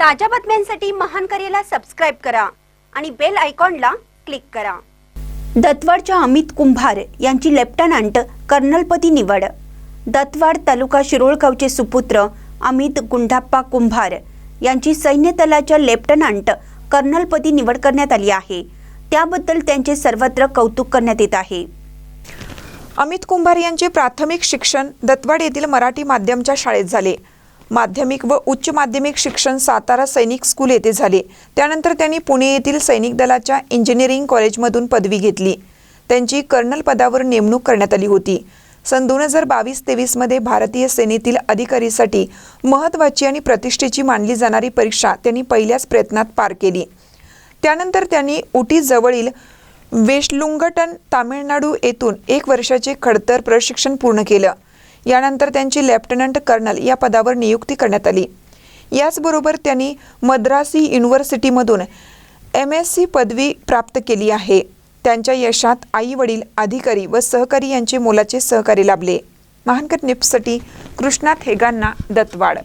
ताज्या बातम्यांसाठी महान करेला सबस्क्राईब करा आणि बेल आयकॉनला क्लिक करा. दत्वाडच्या अमित कुंभार यांची लेफ्टनंट कर्नलपदी निवड. दत्वाड तालुका शिरोळगावचे सुपुत्र अमित गुंडाप्पा कुंभार यांची सैन्य दलाच्या लेफ्टनंट कर्नलपदी निवड करण्यात आली आहे. त्याबद्दल त्यांचे सर्वत्र कौतुक करण्यात येत आहे. अमित कुंभार यांचे प्राथमिक शिक्षण दत्वाड येथील मराठी माध्यमच्या शाळेत झाले. माध्यमिक व उच्च माध्यमिक शिक्षण सातारा सैनिक स्कूल येथे झाले. त्यानंतर त्यांनी पुणे येथील सैनिक दलाच्या इंजिनिअरिंग कॉलेजमधून पदवी घेतली. त्यांची कर्नल पदावर नेमणूक करण्यात आली होती. सन दोन हजार बावीस तेवीसमध्ये भारतीय सेनेतील अधिकारीसाठी महत्त्वाची आणि प्रतिष्ठेची मानली जाणारी परीक्षा त्यांनी पहिल्याच प्रयत्नात पार केली. त्यानंतर त्यांनी उटी जवळील वेशलुंगटन तामिळनाडू येथून एक वर्षाचे खडतर प्रशिक्षण पूर्ण केलं. यानंतर त्यांची लेफ्टनंट कर्नल या पदावर नियुक्ती करण्यात आली. याचबरोबर त्यांनी मद्रासी युनिव्हर्सिटीमधून एम एस सी पदवी प्राप्त केली आहे. त्यांच्या यशात आई वडील अधिकारी व सहकारी यांचे मोलाचे सहकार्य लाभले. महानकर निप्ससाठी कृष्णा थेगांना दत्तवाड.